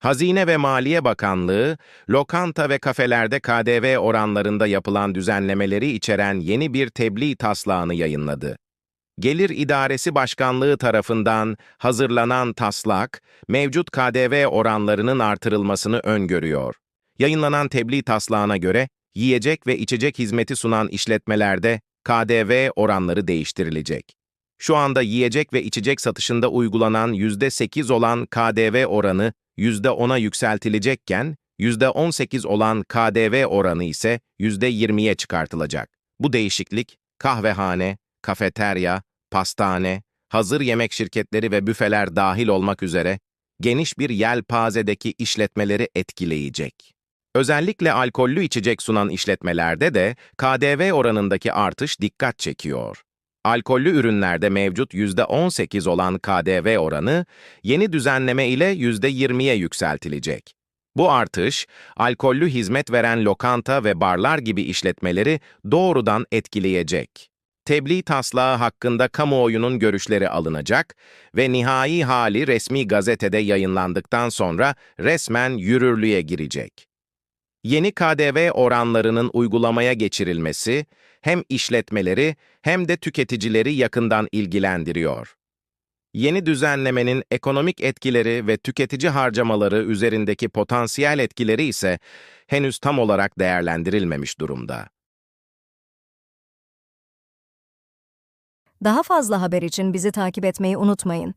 Hazine ve Maliye Bakanlığı, lokanta ve kafelerde KDV oranlarında yapılan düzenlemeleri içeren yeni bir tebliğ taslağını yayınladı. Gelir İdaresi Başkanlığı tarafından hazırlanan taslak, mevcut KDV oranlarının artırılmasını öngörüyor. Yayınlanan tebliğ taslağına göre, yiyecek ve içecek hizmeti sunan işletmelerde KDV oranları değiştirilecek. Şu anda yiyecek ve içecek satışında uygulanan %8 olan KDV oranı %10'a yükseltilecekken, %18 olan KDV oranı ise %20'ye çıkartılacak. Bu değişiklik, kahvehane, kafeterya, pastane, hazır yemek şirketleri ve büfeler dahil olmak üzere geniş bir yelpazedeki işletmeleri etkileyecek. Özellikle alkollü içecek sunan işletmelerde de KDV oranındaki artış dikkat çekiyor. Alkollü ürünlerde mevcut %18 olan KDV oranı, yeni düzenleme ile %20'ye yükseltilecek. Bu artış, alkollü hizmet veren lokanta ve barlar gibi işletmeleri doğrudan etkileyecek. Tebliğ taslağı hakkında kamuoyunun görüşleri alınacak ve nihai hali resmi gazetede yayınlandıktan sonra resmen yürürlüğe girecek. Yeni KDV oranlarının uygulamaya geçirilmesi hem işletmeleri hem de tüketicileri yakından ilgilendiriyor. Yeni düzenlemenin ekonomik etkileri ve tüketici harcamaları üzerindeki potansiyel etkileri ise henüz tam olarak değerlendirilmemiş durumda. Daha fazla haber için bizi takip etmeyi unutmayın.